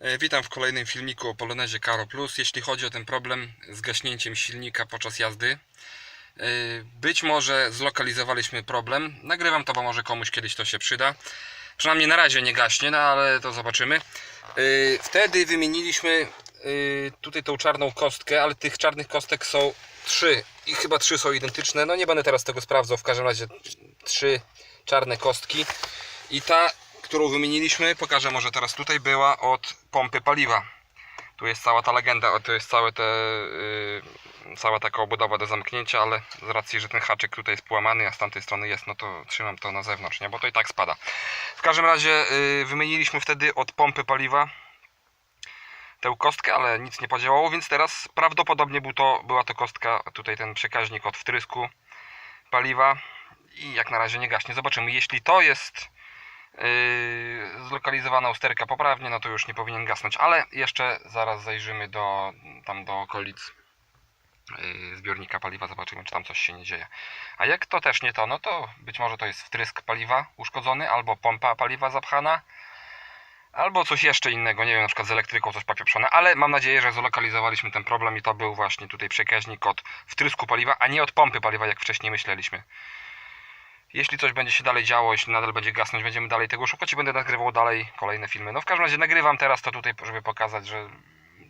E, Witam w kolejnym filmiku o Polonezie Caro Plus. Jeśli chodzi o ten problem z gaśnięciem silnika podczas jazdy, e, być może zlokalizowaliśmy problem. Nagrywam to, bo może komuś kiedyś to się przyda. Przynajmniej na razie nie gaśnie, no ale to zobaczymy. E, Wtedy wymieniliśmy tutaj tą czarną kostkę, ale tych czarnych kostek są trzy i chyba trzy są identyczne. No nie będę teraz tego sprawdzał, w każdym razie trzy czarne kostki. I ta, którą wymieniliśmy, pokażę może teraz tutaj, była od pompy paliwa. Tu jest cała ta legenda, to jest całe te, yy, cała taka obudowa do zamknięcia, ale z racji, że ten haczyk tutaj jest połamany, a z tamtej strony jest, no to trzymam to na zewnątrz, nie? bo to i tak spada. W każdym razie yy, wymieniliśmy wtedy od pompy paliwa tę kostkę, ale nic nie podziałało, więc teraz prawdopodobnie był to, była to kostka, tutaj ten przekaźnik od wtrysku paliwa i jak na razie nie gaśnie. Zobaczymy, jeśli to jest zlokalizowana usterka poprawnie, no to już nie powinien gasnąć, ale jeszcze zaraz zajrzymy do, tam do okolic yy, zbiornika paliwa, zobaczymy czy tam coś się nie dzieje. A jak to też nie to, no to być może to jest wtrysk paliwa uszkodzony, albo pompa paliwa zapchana, albo coś jeszcze innego, nie wiem, na przykład z elektryką coś popieprzone, ale mam nadzieję, że zlokalizowaliśmy ten problem i to był właśnie tutaj przekaźnik od wtrysku paliwa, a nie od pompy paliwa, jak wcześniej myśleliśmy. Jeśli coś będzie się dalej działo, jeśli nadal będzie gasnąć, będziemy dalej tego szukać i będę nagrywał dalej kolejne filmy. No w każdym razie nagrywam teraz to tutaj, żeby pokazać, że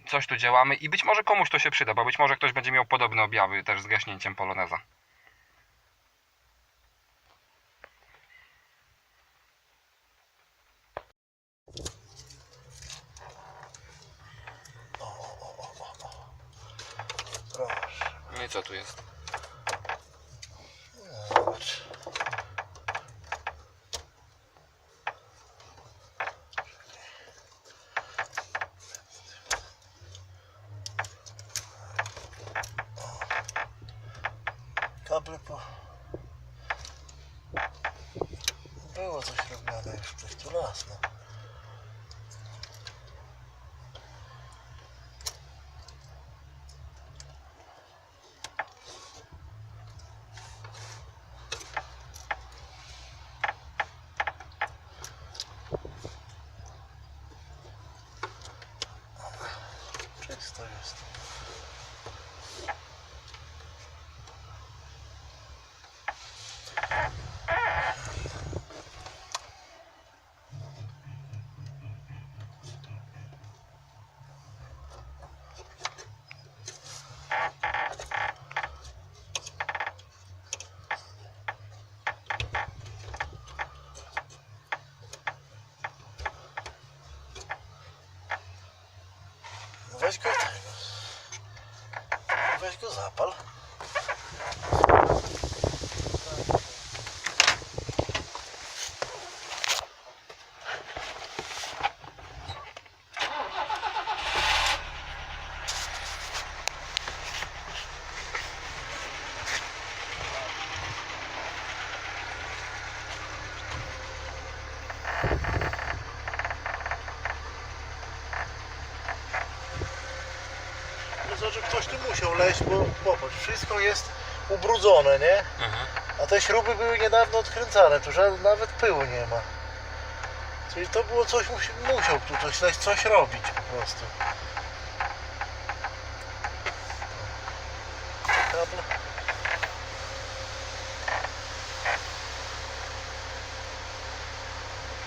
coś tu działamy i być może komuś to się przyda, bo być może ktoś będzie miał podobne objawy też z gaśnięciem poloneza. Proszę, No i co tu jest? zobacz. Po... Było coś robione już przez tu raz, no. Czysto jest. Weź go tego. Weź go zapal. No to, że ktoś tu musiał leźć, bo popatrz, wszystko jest ubrudzone, nie? Aha. A te śruby były niedawno odkręcane, tu nawet pyłu nie ma. Czyli to było coś, musi, musiał tu coś, coś, coś robić po prostu. Kable.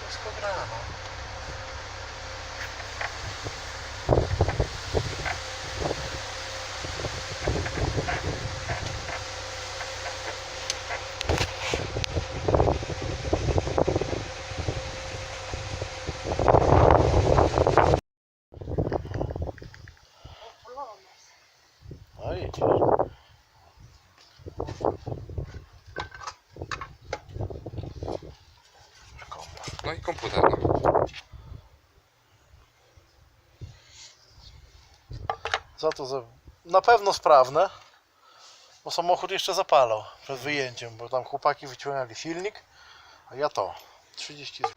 Wszystko gra, no. No idzie. No i komputer. No. Za to za... na pewno sprawne, bo samochód jeszcze zapalał przed wyjęciem, bo tam chłopaki wyciągali silnik, a ja to 30 zł.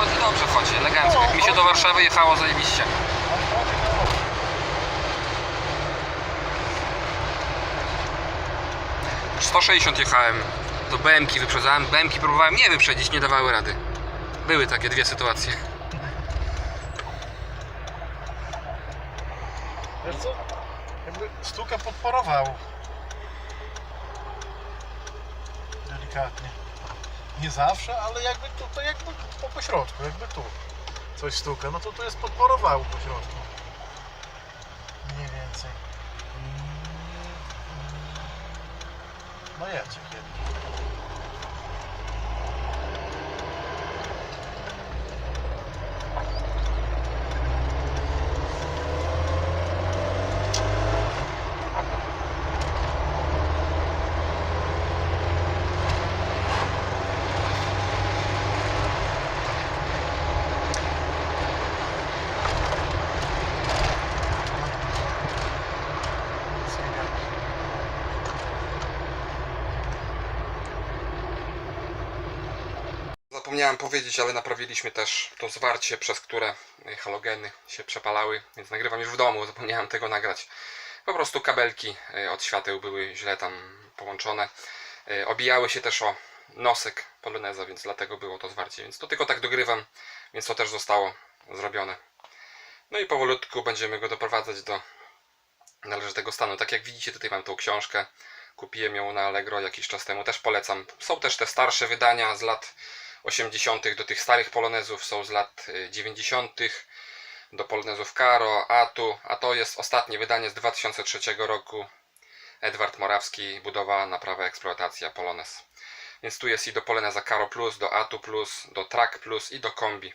chodzi dobrze, chodzi, elegancko. Jak mi się do Warszawy jechało zajebiście. 160 jechałem, do BMK wyprzedzałem, BMK próbowałem nie wyprzedzić, nie dawały rady. Były takie dwie sytuacje. Wiesz co? Jakby sztukę podparował. Delikatnie. Nie zawsze, ale jakby tutaj, jakby po pośrodku, jakby tu. Coś sztuka, no to tu jest podparowało po środku. Mniej więcej. No jedzie kiedy. Zapomniałem powiedzieć, ale naprawiliśmy też to zwarcie, przez które y, halogeny się przepalały, więc nagrywam już w domu, zapomniałem tego nagrać. Po prostu kabelki y, od świateł były źle tam połączone. Y, Obijały się też o nosek poloneza, więc dlatego było to zwarcie. Więc to tylko tak dogrywam, więc to też zostało zrobione. No i powolutku będziemy go doprowadzać do należytego stanu. Tak jak widzicie, tutaj mam tą książkę. Kupiłem ją na Allegro jakiś czas temu, też polecam. Są też te starsze wydania z lat 80. do tych starych polonezów, są z lat y, 90. do polonezów Caro, Atu, a to jest ostatnie wydanie z 2003 roku. Edward Morawski, budowa, naprawa, eksploatacja Polonez. Więc tu jest i do Poloneza Caro Plus, do Atu Plus, do Track Plus i do Kombi.